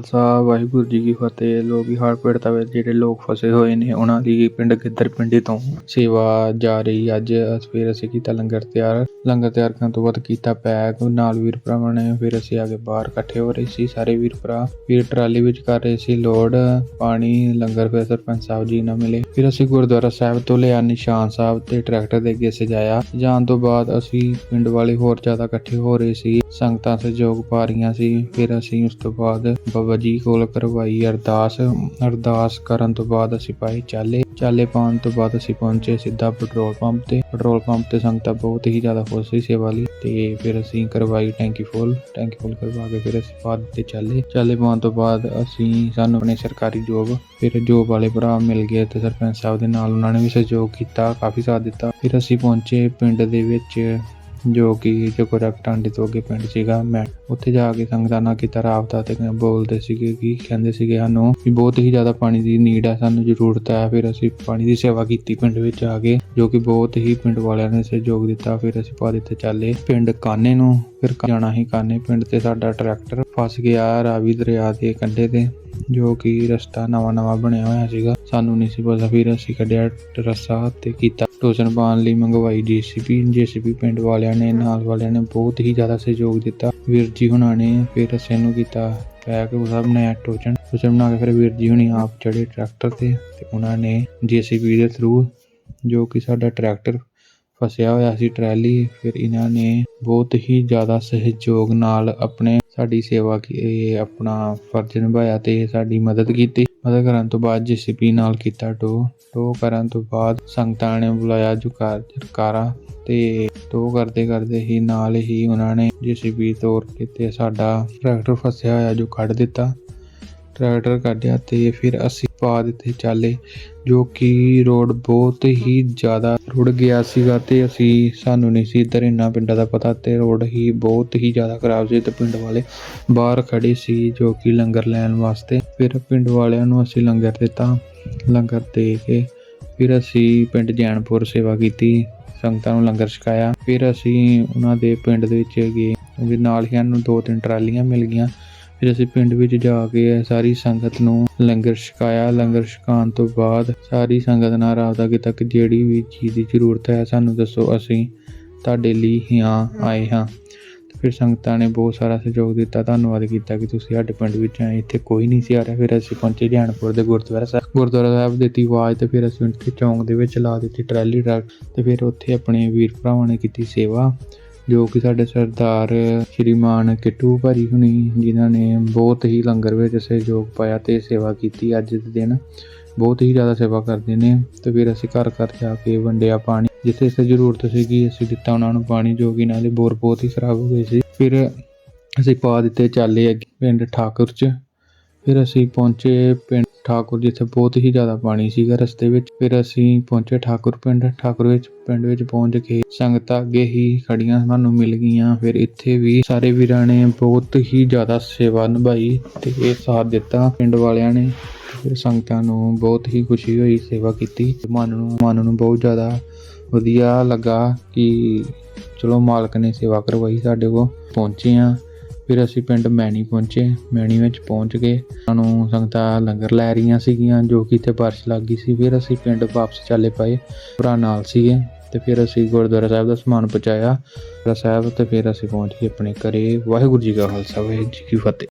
ਖਾਲਸਾ, ਵਾਹਿਗੁਰੂ ਜੀ ਕੀ ਫਤਿਹ। ਲੋਕੀ ਹੜ੍ਹ ਪੀੜਤਾਂ ਵਿੱਚ ਜਿਹੜੇ ਲੋਕ ਫਸੇ ਹੋਏ ਨੇ, ਉਹਨਾਂ ਦੀ ਪਿੰਡ ਗਿੱਦੜ ਪਿੰਡੀ ਤੋਂ ਸੇਵਾ ਜਾ ਰਹੀ। ਅੱਜ ਫਿਰ ਅਸੀਂ ਕੀਤਾ ਲੰਗਰ ਤਿਆਰ। ਲੰਗਰ ਤਿਆਰ ਕਰਨ ਤੋਂ ਬਾਅਦ ਕੀਤਾ ਪੈਕ। ਨਾਲ ਵੀਰ ਭਰਾਵਾਂ ਨੇ ਫਿਰ ਅਸੀਂ ਆ ਕੇ ਬਾਹਰ ਇਕੱਠੇ ਹੋ ਰਹੇ ਸੀ, ਸਾਰੇ ਵੀਰ ਭਰਾ। ਫਿਰ ਟਰਾਲੀ ਵਿੱਚ ਕਰ ਰਹੇ ਸੀ ਲੋਡ, ਪਾਣੀ, ਲੰਗਰ। ਫਿਰ ਸਰਪੰਚ ਸਾਹਿਬ ਜੀ ਨਾਲ ਮਿਲੇ। ਫਿਰ ਅਸੀਂ ਗੁਰਦੁਆਰਾ ਸਾਹਿਬ ਤੋਂ ਲਿਆ ਨਿਸ਼ਾਨ ਸਾਹਿਬ ਤੇ ਟਰੈਕਟਰ ਦੇ ਅੱਗੇ ਸਜਾਇਆ। ਜਾਣ ਤੋਂ ਬਾਅਦ ਅਸੀਂ ਪਿੰਡ ਵਾਲੇ ਹੋਰ ਜ਼ਿਆਦਾ ਇਕੱਠੇ ਹੋ ਰਹੇ ਸੀ। ਸੰਗਤਾਂ ਸਹਿਯੋਗ ਪਾ ਰਹੀਆਂ ਸੀ। ਫਿਰ ਅਸੀਂ ਉਸ ਤੋਂ ਬਾਅਦ ਬਾਬਾ ਜੀ ਕੋਲ ਕਰਵਾਈ ਅਰਦਾਸ। ਅਰਦਾਸ ਕਰਨ ਤੋਂ ਬਾਅਦ ਅਸੀਂ ਪਾਏ ਚਾਲੇ। ਚਾਲੇ ਪਾਉਣ ਤੋਂ ਬਾਅਦ ਅਸੀਂ ਪਹੁੰਚੇ ਸਿੱਧਾ ਪੈਟਰੋਲ ਪੰਪ ਤੇ। ਪੈਟਰੋਲ ਪੰਪ ਤੇ ਸੰਗਤਾਂ ਬਹੁਤ ਹੀ ਜ਼ਿਆਦਾ ਖੁਸ਼ ਸੀ ਸੇਵਾ ਲਈ। ਤੇ ਫਿਰ ਅਸੀਂ ਕਰਵਾਈ ਟੈਂਕੀ ਫੁੱਲ। ਟੈਂਕੀ ਫੁੱਲ ਕਰਵਾ ਕੇ ਫਿਰ ਅਸੀਂ ਬਾਅਦ ਦਿੱਤੇ ਚਾਲੇ। ਚਾਲੇ ਪਾਉਣ ਤੋਂ ਬਾਅਦ ਅਸੀਂ ਸਾਨੂੰ ਆਪਣੇ ਸਰਕਾਰੀ ਜੋਬ, ਫਿਰ ਜੋਬ ਵਾਲੇ ਭਰਾ ਮਿਲ ਗਏ ਤੇ ਸਰਪੰਚ ਸਾਹਿਬ ਦੇ ਨਾਲ ਉਹਨਾਂ ਨੇ ਵੀ ਸਹਿਯੋਗ ਕੀਤਾ, ਕਾਫੀ ਸਾਥ ਦਿੱਤਾ। ਫਿਰ ਅਸੀਂ ਪਹੁੰਚੇ ਪਿੰਡ ਦੇ ਵਿੱਚ ਜੋ ਕਿ ਜਗੋਰਾ ਟਾਂਡੇ ਤੋਂ ਅੱਗੇ ਪਿੰਡ ਸੀਗਾ। ਮੈਂ ਉੱਥੇ ਜਾ ਕੇ ਸੰਗਤਾਂ ਨਾਲ ਕੀਤਾ, ਰਾਬਤਾ ਤੇ ਬੋਲਦੇ ਸੀਗੇ ਕਿ ਕਹਿੰਦੇ ਸੀਗੇ ਸਾਨੂੰ ਵੀ ਬਹੁਤ ਹੀ ਜ਼ਿਆਦਾ ਪਾਣੀ ਦੀ ਨੀਡ ਹੈ ਸਾਨੂੰ ਜ਼ਰੂਰਤ ਹੈ ਫਿਰ ਅਸੀਂ ਪਾਣੀ ਦੀ ਸੇਵਾ ਕੀਤੀ ਪਿੰਡ ਵਿੱਚ ਆ ਕੇ, ਜੋ ਕਿ ਬਹੁਤ ਹੀ ਪਿੰਡ ਵਾਲਿਆਂ ਨੇ ਸਹਿਯੋਗ ਦਿੱਤਾ। ਫਿਰ ਅਸੀਂ ਪਾ ਤੇ ਚੱਲੇ ਪਿੰਡ ਕਾਨੇ ਨੂੰ। ਫਿਰ ਜਾਣਾ ਹੀ ਕਾਨੇ ਪਿੰਡ ਤੇ ਸਾਡਾ ਟਰੈਕਟਰ ਫਸ ਗਿਆ ਰਾਵੀ ਦਰਿਆ ਦੇ ਕੰਢੇ ਤੇ। ਜੋ ਕਿ ਰਸਤਾ ਨਵਾਂ ਨਵਾਂ ਬਣਿਆ ਹੋਇਆ ਸੀਗਾ। ਸਾਨੂੰ ਨਹੀਂ ਸੀ ਪਤਾ ਫਿਰ ਅਸੀਂ ਕੱਢਿਆ ਰਸਾ ਤੇ ਕੀਤਾ। ਟੋਚਨ ਪਾਉਣ ਲਈ ਮੰਗਵਾਈ ਜੀਸੀਪੀ ਜੀਸੀਪੀ ਪਿੰਡ ਵਾਲਿਆਂ ਨੇ, ਨਾਲ ਵਾਲਿਆਂ ਨੇ ਬਹੁਤ ਹੀ ਜ਼ਿਆਦਾ ਸਹਿਯੋਗ ਦਿੱਤਾ। ਵੀਰ ਜੀ ਹੁਣਾਂ ਨੇ ਫਿਰ ਅਸੀਂ ਨੂੰ ਕੀਤਾ ਪੈਕ, ਉਹਦਾ ਬਣਾਇਆ ਟੋਚਨ ਟੋਚਨ ਬਣਾ ਕੇ ਫਿਰ ਵੀਰ ਜੀ ਹੁਣੀ ਆਪ ਚੜੇ ਟਰੈਕਟਰ ਤੇ ਤੇ ਉਹਨਾਂ ਨੇ ਜੀਸੀਪੀ ਦੇ ਥਰੂ ਜੋ ਕਿ ਸਾਡਾ ਟਰੈਕਟਰ ਫਸਿਆ ਹੋਇਆ ਸੀ ਟਰੈਲੀ, ਫਿਰ ਇਹਨਾਂ ਨੇ ਬਹੁਤ ਹੀ ਜ਼ਿਆਦਾ ਸਹਿਯੋਗ ਨਾਲ ਆਪਣੇ ਸਾਡੀ ਸੇਵਾ ਕੀ ਆਪਣਾ ਫਰਜ਼ ਨਿਭਾਇਆ ਤੇ ਸਾਡੀ ਮਦਦ ਕੀਤੀ। ਮਦਦ ਕਰਨ ਤੋਂ ਬਾਅਦ ਜੀਸੀਪੀ ਨਾਲ ਕੀਤਾ ਟੋ ਟੋ ਕਰਨ ਤੋਂ ਬਾਅਦ ਸੰਗਤਾਂ ਨੇ ਬੁਲਾਇਆ ਜੁਕਾਰ ਜਰਕਾਰਾ ਤੇ ਟੋ ਕਰਦੇ ਕਰਦੇ ਹੀ ਨਾਲ ਹੀ ਉਹਨਾਂ ਨੇ ਜੀਸੀਬੀ ਤੋੜ ਕੇ ਤੇ ਸਾਡਾ ਟਰੈਕਟਰ ਫਸਿਆ ਹੋਇਆ ਜੋ ਕੱਢ ਦਿੱਤਾ। ਟਰੈਕਟਰ ਕੱਢਿਆ ਤੇ ਫਿਰ ਅਸੀਂ ਪਾ ਦਿੱਤੇ ਚਾਲੇ, ਜੋ ਕਿ ਰੋਡ ਬਹੁਤ ਹੀ ਜ਼ਿਆਦਾ ਰੁੜ ਗਿਆ ਸੀਗਾ ਤੇ ਅਸੀਂ, ਸਾਨੂੰ ਨਹੀਂ ਸੀ ਇੱਧਰ ਇੰਨਾ ਪਿੰਡਾਂ ਦਾ ਪਤਾ ਤੇ ਰੋਡ ਹੀ ਬਹੁਤ ਹੀ ਜ਼ਿਆਦਾ ਖਰਾਬ ਸੀ ਤੇ ਪਿੰਡ ਵਾਲੇ ਬਾਹਰ ਖੜੇ ਸੀ, ਜੋ ਕਿ ਲੰਗਰ ਲੈਣ ਵਾਸਤੇ। ਫਿਰ ਪਿੰਡ ਵਾਲਿਆਂ ਨੂੰ ਅਸੀਂ ਲੰਗਰ ਦਿੱਤਾ, ਲੰਗਰ ਦੇ ਕੇ ਫਿਰ ਅਸੀਂ ਪਿੰਡ ਜੈਨਪੁਰ ਸੇਵਾ ਕੀਤੀ, ਸੰਗਤਾਂ ਨੂੰ ਲੰਗਰ ਛਕਾਇਆ। ਫਿਰ ਅਸੀਂ ਉਹਨਾਂ ਦੇ ਪਿੰਡ ਦੇ ਵਿੱਚ ਗਏ, ਉਹਦੇ ਨਾਲ ਹੀ ਸਾਨੂੰ ਦੋ ਤਿੰਨ ਟਰਾਲੀਆਂ ਮਿਲ ਗਈਆਂ। ਫਿਰ ਅਸੀਂ ਪਿੰਡ ਵਿੱਚ ਜਾ ਕੇ ਸਾਰੀ ਸੰਗਤ ਨੂੰ ਲੰਗਰ ਛਕਾਇਆ। ਲੰਗਰ ਛਕਾਉਣ ਤੋਂ ਬਾਅਦ ਸਾਰੀ ਸੰਗਤ ਨਾਲ ਰਾਬਤਾ ਕੀਤਾ ਕਿ ਜਿਹੜੀ ਵੀ ਚੀਜ਼ ਦੀ ਜ਼ਰੂਰਤ ਹੈ, ਸਾਨੂੰ ਦੱਸੋ ਅਸੀਂ ਤੁਹਾਡੇ ਲਈ ਹਾਂ ਆਏ ਹਾਂ। ਫਿਰ ਸੰਗਤਾਂ ਨੇ ਬਹੁਤ ਸਾਰਾ ਸਹਿਯੋਗ ਦਿੱਤਾ, ਧੰਨਵਾਦ ਕੀਤਾ ਕਿ ਤੁਸੀਂ ਸਾਡੇ ਪਿੰਡ ਵਿੱਚ ਆਏ। ਇੱਥੇ ਕੋਈ ਨਹੀਂ ਸੀ ਆ ਰਿਹਾ। ਫਿਰ ਅਸੀਂ ਪਹੁੰਚੇ ਜੈਨਪੁਰ ਦੇ ਗੁਰਦੁਆਰਾ ਸਾਹਿਬ। ਗੁਰਦੁਆਰਾ ਸਾਹਿਬ ਦਿੱਤੀ ਆਵਾਜ਼ ਤੇ ਫਿਰ ਅਸੀਂ ਉੱਥੇ ਚੌਂਕ ਦੇ ਵਿੱਚ ਲਾ ਦਿੱਤੀ ਟਰਾਲੀ ਟਰੱਕ ਤੇ ਫਿਰ ਉੱਥੇ ਆਪਣੇ ਵੀਰ ਭਰਾਵਾਂ ਨੇ ਕੀਤੀ ਸੇਵਾ। ਜੋ ਕਿ ਸਾਡੇ ਸਰਦਾਰ ਸ਼੍ਰੀਮਾਨ ਕਿੱਟੂ ਭਾਜੀ ਹੁਣੀ ਜਿਨ੍ਹਾਂ ਨੇ ਬਹੁਤ ਹੀ ਲੰਗਰ ਵਿੱਚ ਸਹਿਯੋਗ ਪਾਇਆ ਤੇ ਸੇਵਾ ਕੀਤੀ ਅੱਜ ਦੇ ਦਿਨ। ਬਹੁਤ ਹੀ ਜ਼ਿਆਦਾ ਸੇਵਾ ਕਰਦੇ ਨੇ ਤੇ ਫਿਰ ਅਸੀਂ ਘਰ ਘਰ ਜਾ ਕੇ ਵੰਡਿਆ ਪਾਣੀ, ਜਿੱਥੇ ਜਿੱਥੇ ਜ਼ਰੂਰਤ ਸੀਗੀ ਅਸੀਂ ਦਿੱਤਾ ਉਹਨਾਂ ਨੂੰ ਪਾਣੀ ਜੋ ਕਿ ਇਹਨਾਂ ਦੇ ਬੋਰ ਬਹੁਤ ਹੀ ਖਰਾਬ ਹੋ ਗਏ ਸੀ। ਫਿਰ ਅਸੀਂ ਪਾ ਦਿੱਤੇ ਚਾਲੇ ਅੱਗੇ ਪਿੰਡ ਠਾਕੁਰ ਚ। ਫਿਰ ਅਸੀਂ ਪਹੁੰਚੇ ਪਿੰਡ ਠਾਕੁਰ ਜਿੱਥੇ ਬਹੁਤ ਹੀ ਜ਼ਿਆਦਾ ਪਾਣੀ ਸੀਗਾ ਰਸਤੇ ਵਿੱਚ, ਫਿਰ ਅਸੀਂ ਪਹੁੰਚੇ ਠਾਕੁਰ ਪਿੰਡ। ਠਾਕੁਰ ਵਿੱਚ, ਪਿੰਡ ਵਿੱਚ ਪਹੁੰਚ ਕੇ ਸੰਗਤਾਂ ਅੱਗੇ ਹੀ ਖੜੀਆਂ ਸਾਨੂੰ ਮਿਲ ਗਈਆਂ। ਫਿਰ ਇੱਥੇ ਵੀ ਸਾਰੇ ਵੀਰਾਂ ਨੇ ਬਹੁਤ ਹੀ ਜ਼ਿਆਦਾ ਸੇਵਾ ਨਿਭਾਈ ਤੇ ਇਹ ਸਾਥ ਦਿੱਤਾ ਪਿੰਡ ਵਾਲਿਆਂ ਨੇ। ਫਿਰ ਸੰਗਤਾਂ ਨੂੰ ਬਹੁਤ ਹੀ ਖੁਸ਼ੀ ਹੋਈ, ਸੇਵਾ ਕੀਤੀ। ਮਨ ਨੂੰ ਮਨ ਨੂੰ ਬਹੁਤ ਜ਼ਿਆਦਾ ਵਧੀਆ ਲੱਗਾ ਕਿ ਚਲੋ ਮਾਲਕ ਨੇ ਸੇਵਾ ਕਰਵਾਈ ਸਾਡੇ ਕੋਲ। ਪਹੁੰਚੇ ਹਾਂ। ਫਿਰ ਅਸੀਂ ਪਿੰਡ ਮੈਣੀ ਪਹੁੰਚੇ, ਮੈਣੀ ਵਿੱਚ ਪਹੁੰਚ ਕੇ ਸਾਨੂੰ ਸੰਗਤਾਂ ਲੰਗਰ ਲੈ ਰਹੀਆਂ ਸੀਗੀਆਂ, ਜੋ ਕਿ ਇੱਥੇ ਬਾਰਿਸ਼ ਲੱਗ ਗਈ ਸੀ। ਫਿਰ ਅਸੀਂ ਪਿੰਡ ਵਾਪਸ ਚੱਲੇ ਪਏ, ਭਰਾ ਨਾਲ ਸੀਗੇ। ਤੇ ਫਿਰ ਅਸੀਂ ਗੁਰਦੁਆਰਾ ਸਾਹਿਬ ਦਾ ਸਮਾਨ ਪਹੁੰਚਾਇਆ। ਗੁਰਦੁਆਰਾ ਸਾਹਿਬ ਤੇ ਫਿਰ ਅਸੀਂ ਪਹੁੰਚ ਗਏ ਆਪਣੇ ਘਰੇ। ਵਾਹਿਗੁਰੂ ਜੀ ਕਾ ਖਾਲਸਾ, ਵਾਹਿਗੁਰੂ ਜੀ ਕੀ ਫਤਿਹ।